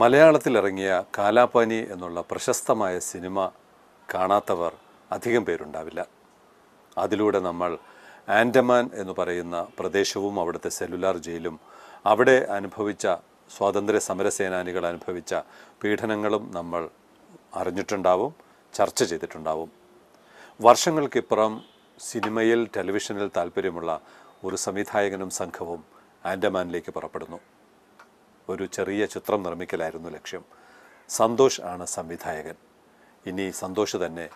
മലയാളത്തിലിറങ്ങിയ കാലാപാനി എന്നുള്ള പ്രശസ്തമായ സിനിമ കാണാത്തവർ അധികം പേരുണ്ടാവില്ല. അതിലൂടെ നമ്മൾ ആൻഡമാൻ എന്ന് പറയുന്ന പ്രദേശവും അവിടുത്തെ സെല്ലുലാർ ജയിലും അവിടെ അനുഭവിച്ച സ്വാതന്ത്ര്യ സമരസേനാനികൾ അനുഭവിച്ച പീഡനങ്ങളും നമ്മൾ അറിഞ്ഞിട്ടുണ്ടാവും ചർച്ച ചെയ്തിട്ടുണ്ടാവും. വർഷങ്ങൾക്കിപ്പുറം സിനിമയിൽ ടെലിവിഷനിൽ താല്പര്യമുള്ള ഒരു സംവിധായകനും സംഘവും ആൻഡമാനിലേക്ക് പുറപ്പെടുന്നു. ഒരു ചെറിയ ചിത്രം നിർമ്മിക്കലായിരുന്നു ലക്ഷ്യം. സന്തോഷ് ആണ് സംവിധായകൻ. ഇനി സന്തോഷ് തന്നെ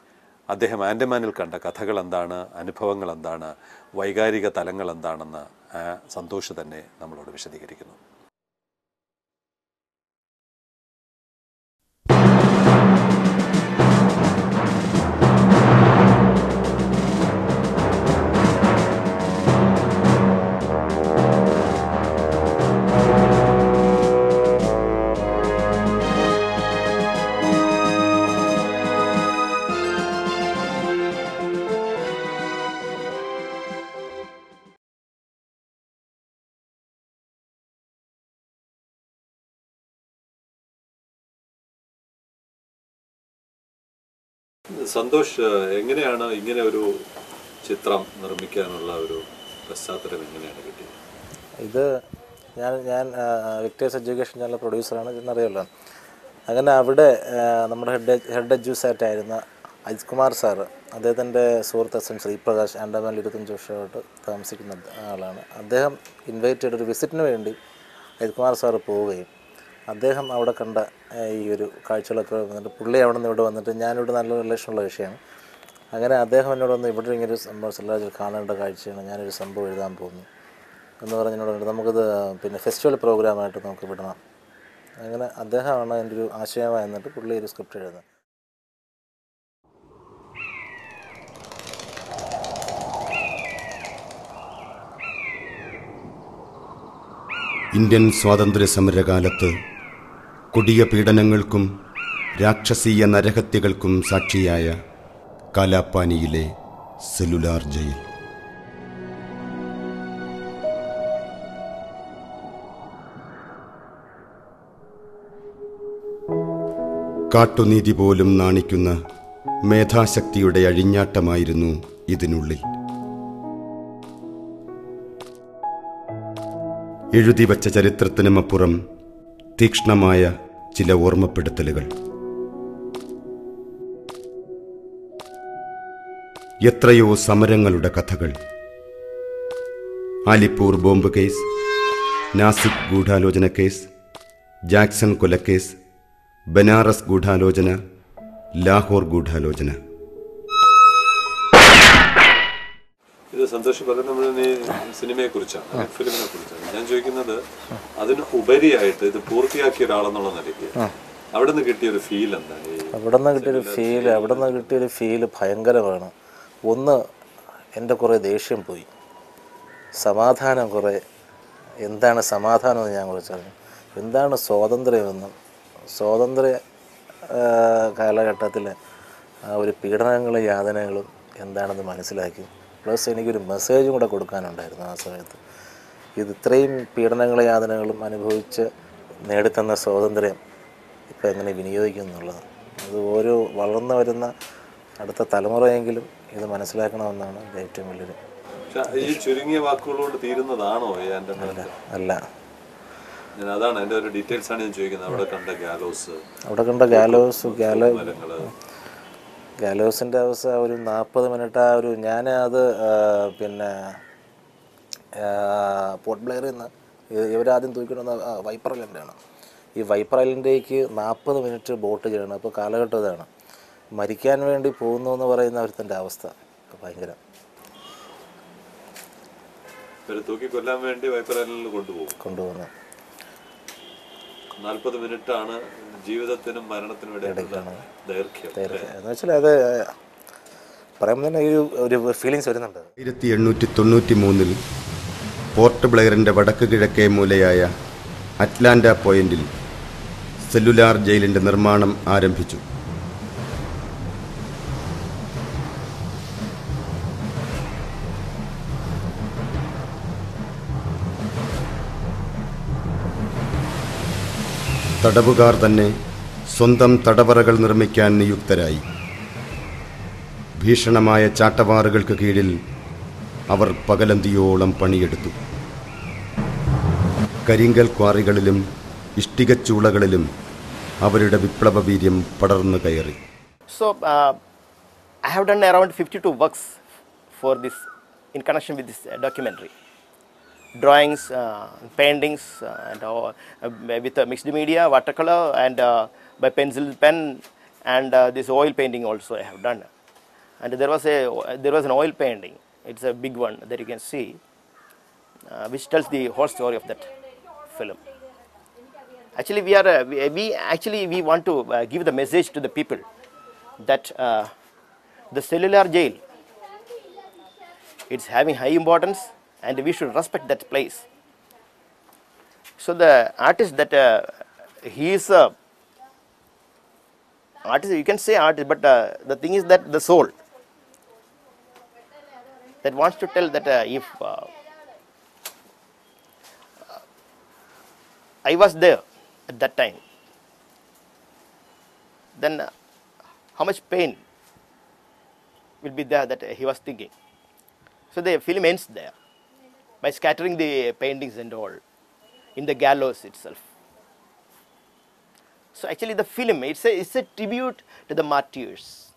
അദ്ദേഹം ആൻഡമാനിൽ കണ്ട കഥകൾ എന്താണ് അനുഭവങ്ങൾ എന്താണ് വൈകാരിക തലങ്ങൾ എന്താണെന്ന് സന്തോഷ് തന്നെ നമ്മളോട് വിശദീകരിക്കുന്നു. സന്തോഷ് എങ്ങനെയാണ് ഇങ്ങനെ ഒരു ചിത്രം നിർമ്മിക്കാനുള്ള ഒരു പശ്ചാത്തലം എങ്ങനെയാണ് കിട്ടിയത്? ഇത് ഞാൻ ഞാൻ വിക്ടേഴ്സ് എഡ്യൂക്കേഷൻ ചാനൽ പ്രൊഡ്യൂസറാണ് എന്നറിയാമല്ലോ അങ്ങനെ അവിടെ നമ്മുടെ ഹെഡ് ഹെഡ് എഡ്യൂസായിട്ട് ആയിരുന്ന അജിത് കുമാർ സാറ് അദ്ദേഹത്തിന്റെ സുഹൃത്ത് എസ് എൻ ശ്രീപ്രകാശ് ആൻഡമാനിൽ ഇരുപത്തഞ്ച് വർഷമായിട്ട് താമസിക്കുന്ന ആളാണ്. അദ്ദേഹം ഇൻവൈറ്റ് ചെയ്ത ഒരു വിസിറ്റിന് വേണ്ടി അജിത് കുമാർ സാറ് പോവുകയും അദ്ദേഹം അവിടെ കണ്ട ഈ ഒരു കാഴ്ചകളൊക്കെ വന്നിട്ട് പുള്ളി അവിടെ നിന്ന് ഇവിടെ വന്നിട്ട് ഞാനിവിടെ നല്ല റിലേഷനുള്ള വിഷയമാണ്. അങ്ങനെ അദ്ദേഹം എന്നോട് വന്ന് ഇവിടെ ഇങ്ങനെ സംഭവം സെല്ലാജിൽ കാണേണ്ട കാഴ്ചയാണ് ഞാനൊരു സംഭവം എഴുതാൻ പോകുന്നു എന്ന് പറഞ്ഞതിനോട് നമുക്കിത് പിന്നെ ഫെസ്റ്റിവൽ പ്രോഗ്രാമായിട്ട് നമുക്ക് വിടണം. അങ്ങനെ അദ്ദേഹമാണ് എന്റെ ഒരു ആശയമായി എന്നിട്ട് പുള്ളി ഒരു സ്ക്രിപ്റ്റ് എഴുതുന്നത്. ഇന്ത്യൻ സ്വാതന്ത്ര്യ സമരകാലത്ത് കൊടിയ പീഡനങ്ങൾക്കും രാക്ഷസീയ നരഹത്യകൾക്കും സാക്ഷിയായ കാലാപ്പാനിയിലെ സെല്ലുലാർ ജയിൽ. കാട്ടുനീതി പോലും നാണിക്കുന്ന മേധാശക്തിയുടെ അഴിഞ്ഞാട്ടമായിരുന്നു ഇതിനുള്ളിൽ. എഴുതി വച്ച ചരിത്രത്തിനുമപ്പുറം തീക്ഷ്ണമായ ചില ഓർമ്മപ്പെടുത്തലുകൾ. എത്രയോ സമരങ്ങളുടെ കഥകൾ. ആലിപ്പൂർ ബോംബ് കേസ് നാസിക് ഗൂഢാലോചന കേസ് ജാക്സൺ കൊലക്കേസ് ബനാറസ് ഗൂഢാലോചന ലാഹോർ ഗൂഢാലോചന. ഇത് സന്തോഷ് പറയുന്നത് ഈ സിനിമയെ കുറിച്ചാണ് ഫിലിമിനെ കുറിച്ചാണ് ഞാൻ ചോദിക്കുന്നത് അതിന് ഉപരിയായിട്ട് ഇത് പൂർത്തിയാക്കിയ ഒരാളെന്നുള്ള നിലയ്ക്ക് അവിടെ നിന്ന് കിട്ടിയ ഒരു ഫീൽ എന്താ അവിടെ നിന്ന് കിട്ടിയൊരു ഫീൽ അവിടെ നിന്ന് കിട്ടിയൊരു ഫീൽ ഭയങ്കരമാണ്. ഒന്ന് എന്റെ കുറേ ദേഷ്യം പോയി. സമാധാനം കുറേ. എന്താണ് സമാധാനം എന്ന് ഞാൻ കുറിച്ചറിഞ്ഞു എന്താണ് സ്വാതന്ത്ര്യമെന്നും സ്വാതന്ത്ര്യ കാലഘട്ടത്തിലെ ആ ഒരു പീഡനങ്ങളും യാതനകളും എന്താണെന്ന് മനസ്സിലാക്കി. പ്ലസ് എനിക്കൊരു മെസ്സേജും കൂടെ കൊടുക്കാനുണ്ടായിരുന്നു ആ സമയത്ത്. ഇത് ഇത്രയും പീഡനങ്ങളും യാതനകളും അനുഭവിച്ച് നേടിത്തന്ന സ്വാതന്ത്ര്യം ഇപ്പം എങ്ങനെ വിനിയോഗിക്കും എന്നുള്ളത്. അത് ഓരോ വളർന്നു വരുന്ന അടുത്ത തലമുറയെങ്കിലും ഇത് മനസ്സിലാക്കണമെന്നാണ് എന്റെ ഏറ്റവും വലിയൊരു ഈ ചുരുങ്ങിയ വാക്കുകളോട് തീരുന്നതാണോ എന്റെ അല്ല അതാണ് എന്റെ ഒരു ഡീറ്റെയിൽസ് ആണ് ഞാൻ ചോദിക്കുന്നത്. അവിടെ കണ്ട ഗാലോസ് അവിടെ കണ്ട ഗാലോസ് ഗാലോ ഗാലോസിന്റെ അവസ്ഥ ഒരു നാൽപ്പത് മിനിറ്റ് ആ ഒരു ഞാൻ അത് പിന്നെ പോർട്ട് ബ്ലെയറിൽ നിന്ന് ഇവരാദ്യം തൂക്കിക്കൊണ്ടുവന്ന വന്ന വൈപ്പർ ഐലൻഡാണ്. ഈ വൈപ്പർ ഐലൻഡിലേക്ക് നാൽപ്പത് മിനിറ്റ് ബോട്ട് ചെയ്യണം. അപ്പോൾ കാലഘട്ടം ഇതാണ്. മരിക്കാൻ വേണ്ടി പോകുന്നു എന്ന് പറയുന്ന ഒരുത്തന്റെ അവസ്ഥ. ഭയങ്കര. തൂക്കി കൊല്ലാൻ വേണ്ടി വൈപ്പറാലിൽ കൊണ്ടുപോകും. കൊണ്ടുപോകുന്നത് നാൽപ്പത് മിനിറ്റ് ആണ് ജീവിതത്തിനും മരണത്തിനും ഇടയിലുള്ള ദൈർഘ്യം. വെച്ചാൽ അത് പറയുമ്പോൾ തന്നെ ഒരു ഒരു ഫീലിങ്സ് വരുന്നുണ്ട്. ആയിരത്തി എണ്ണൂറ്റി തൊണ്ണൂറ്റി മൂന്നിൽ പോർട്ട് ബ്ലെയറിന്റെ വടക്ക് കിഴക്കേ മൂലയായ അറ്റ്ലാന്റ പോയിന്റിൽ സെല്ലുലാർ ജയിലിന്റെ നിർമ്മാണം ആരംഭിച്ചു. തടവുകാർ തന്നെ സ്വന്തം തടവറകൾ നിർമ്മിക്കാൻ നിയുക്തരായി. ഭീഷണമായ ചാട്ടവാറുകൾക്ക് കീഴിൽ അവർ പകലന്തിയോളം പണിയെടുത്തു. കരിങ്കൽ ക്വാറികളിലും ഇഷ്ടികച്ചൂളകളിലും അവരുടെ വിപ്ലവ വീര്യം പടർന്നു കയറി. Uh, I have done around 52 works for this in connection with this uh, documentary. Drawings, uh, paintings, uh, and all, uh, with mixed media, watercolor, and by pencil pen, and this oil painting also I have done. And there was a there was an oil painting. It's a big one that you can see, which tells the whole story of that film. Actually, we are uh, we, we actually we want to uh, give the message to the people that uh, the cellular jail it's having high importance and we should respect that place. So the artist that uh, he is a artist, you can say artist, but uh, the thing is that the soul that wants to tell that uh, if uh, I was there at that time, then uh, how much pain will be there that he was thinking. So the film ends there by scattering the paintings and all in the gallows itself. So actually the film it's a, it's a tribute to the martyrs.